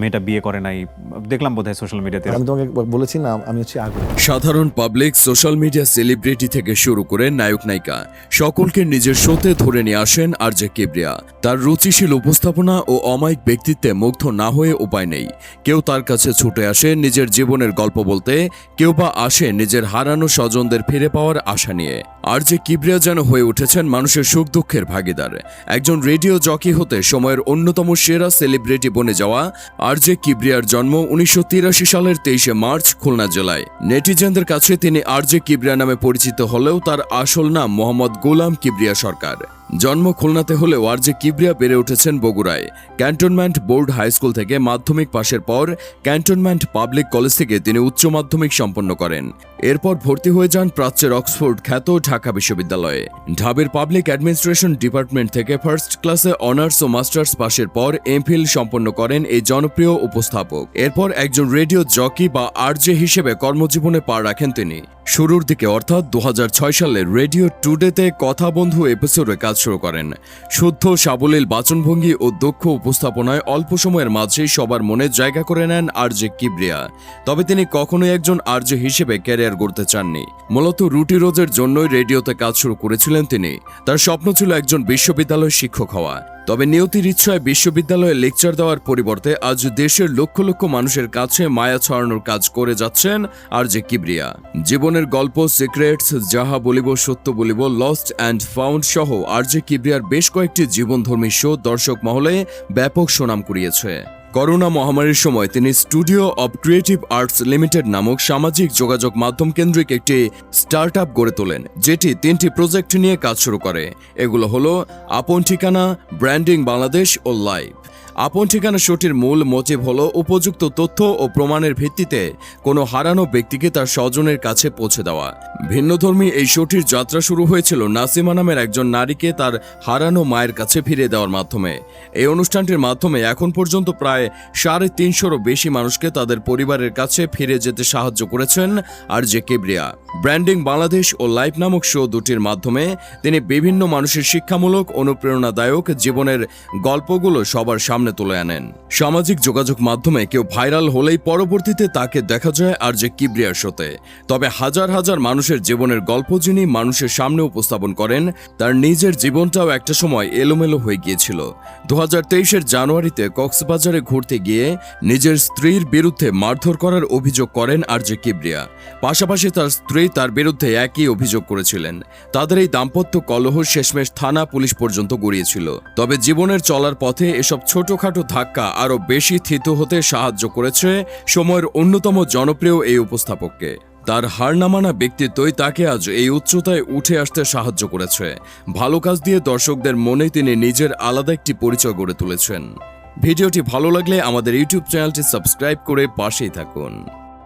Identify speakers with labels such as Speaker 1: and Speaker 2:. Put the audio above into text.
Speaker 1: মেয়েটা বিয়ে করে নাই দেখলাম বোধহয় সোশ্যাল মিডিয়াতে
Speaker 2: আমি তোমাকে বলেছি না আমি হচ্ছে আগুন
Speaker 3: সাধারণ পাবলিক সোশ্যাল মিডিয়া সেলিব্রিটি থেকে শুরু করে নায়ক নায়িকা সকলকে নিজের শোতে ধরে নিয়ে আসেন আর যে কিবরিয়া। তার রুচিশীল উপস্থাপনা ও অমায়িক ব্যক্তিত্বে মুগ্ধ না হয়ে উপায় নেই। কেউ তার কাছে ছুটে আসে নিজের জীবনের গল্প বলতে কেউ বা আসে নিজের হারানো স্বজনদের ফিরে পাওয়ার আশা নিয়ে। আর যে কিবরিয়া যেন হয়ে উঠেছেন মানুষের সুখ দুঃখের ভাগিদার। একজন রেডিও জকি হতে সময়ের অন্যতম সেরা সেলিব্রিটি বনে যাওয়া আর জে কিবরিয়ার জন্ম উনিশশো তিরাশি সালের তেইশে মার্চ, খুলনা জেলায়। নেটিজেনদের কাছে তিনি আর জে কিবরিয়া নামে পরিচিত হলেও তার আসল নাম মোহাম্মদ গোলাম কিবরিয়া সরকার। জন্ম খুলনাতে হলেও আর যে কিবরিয়া বেড়ে উঠেছেন বগুড়ায়। ক্যান্টনমেন্ট বোর্ড হাই স্কুল থেকে মাধ্যমিক পাশের পর ক্যান্টনমেন্ট পাবলিক কলেজ থেকে তিনি উচ্চ মাধ্যমিক সম্পন্ন করেন। এরপর ভর্তি হয়ে যান প্রাচ্যের অক্সফোর্ড খ্যাত ঢাকা বিশ্ববিদ্যালয়ে। ঢাবির পাবলিক অ্যাডমিনিস্ট্রেশন ডিপার্টমেন্ট থেকে ফার্স্ট ক্লাসে অনার্স ও মাস্টার্স পাশের পর এমফিল সম্পন্ন করেন এই জনপ্রিয় উপস্থাপক। এরপর একজন রেডিও জকি বা আরজে হিসেবে কর্মজীবনে পা রাখেন তিনি। শুরুর দিকে অর্থাৎ দু হাজার ছয় সালে রেডিও টুডেতে কথা বন্ধু এপিসোডে কাজ শুরু করেন। শুদ্ধ, সাবলীল, বাচনভঙ্গি ও দক্ষ উপস্থাপনায় অল্প সময়ের মাঝেই সবার মনে জায়গা করে নেন আরজে কিবরিয়া। তবে তিনি কখনোই একজন আরজে হিসেবে ক্যারিয়ার গড়তে চাননি। মূলত রুটি রোজের জন্যই রেডিওতে কাজ শুরু করেছিলেন তিনি। তার স্বপ্ন ছিল একজন বিশ্ববিদ্যালয় শিক্ষক হওয়া। তবে নিয়তির ইচ্ছায় বিশ্ববিদ্যালয়ে লেকচার দেওয়ার পরিবর্তে আজ দেশের লক্ষ লক্ষ মানুষের কাছে মায়া ছড়ানোর কাজ করে যাচ্ছেন আর যে কিবরিয়া। জীবনের গল্প, সিক্রেটস, যাহা বলিব সত্য বলিব, লস্ট অ্যান্ড ফাউন্ড সহ আর যে কিবরিয়ার বেশ কয়েকটি জীবনধর্মী শো দর্শক মহলে ব্যাপক সুনাম কুড়িয়েছে। করোনা মহামারীর সময় তিনি studio of creative arts limited নামক সামাজিক যোগাযোগ মাধ্যম কেন্দ্রিক একটি স্টার্ট আপ গড়ে তোলেন, যেটি তিনটি প্রজেক্ট নিয়ে কাজ শুরু করে। এগুলো হলো আপন ঠিকানা, ব্র্যান্ডিং বাংলাদেশ ও লাইভ। আপন ঠিকানা শোটির মূল মোটিভ হল উপযুক্ত তথ্য ও প্রমাণের ভিত্তিতে কোনো হারানো ব্যক্তিকে তার স্বজনের কাছে পৌঁছে দেওয়া। ভিন্নধর্মী এই শোটির যাত্রা শুরু হয়েছিল নাসিমা নামের একজন নারীকে তার হারানো মায়ের কাছে ফিরে দেওয়ার মাধ্যমে। এই অনুষ্ঠানটির মাধ্যমে এখন পর্যন্ত প্রায় সাড়ে তিনশোরও বেশি মানুষকে তাদের পরিবারের কাছে ফিরে যেতে সাহায্য করেছেন আর যে কেবরিয়া। ব্র্যান্ডিং বাংলাদেশ ও লাইভ নামক শো দুটির মাধ্যমে তিনি বিভিন্ন মানুষের শিক্ষামূলক, অনুপ্রেরণাদায়ক জীবনের গল্পগুলো সবার সামনে তুলে আনেন। সামাজিক যোগাযোগ মাধ্যমে কেউ ভাইরাল হলেই পরবর্তীতে তাকে দেখা যায় আর যে কিবরিয়ার শোতে তবে হাজার হাজার মানুষের জীবনের গল্প যিনি মানুষের সামনে উপস্থাপন করেন, তার নিজের জীবনটাও একটা সময় এলোমেলো হয়ে গিয়েছিল। দু হাজার জানুয়ারিতে কক্সবাজারে ঘুরতে গিয়ে নিজের স্ত্রীর বিরুদ্ধে মারধর করার অভিযোগ করেন আর যে কিবরিয়া। পাশাপাশি তার স্ত্রী তার বিরুদ্ধে একই অভিযোগ করেছিলেন। তাদের এই দাম্পত্য কলহ শেষমেশ থানা পুলিশ পর্যন্ত গড়িয়েছিল। তবে জীবনের চলার পথে এসব ছোটখাটো ধাক্কা আরও বেশি থিত হতে সাহায্য করেছে সময়ের অন্যতম জনপ্রিয় এই উপস্থাপককে। তার হার নামানা ব্যক্তিত্বই তাকে আজ এই উচ্চতায় উঠে আসতে সাহায্য করেছে। ভালো কাজ দিয়ে দর্শকদের মনে তিনি নিজের আলাদা একটি পরিচয় গড়ে তুলেছেন। ভিডিওটি ভালো লাগলে আমাদের ইউটিউব চ্যানেলটি সাবস্ক্রাইব করে পাশেই থাকুন।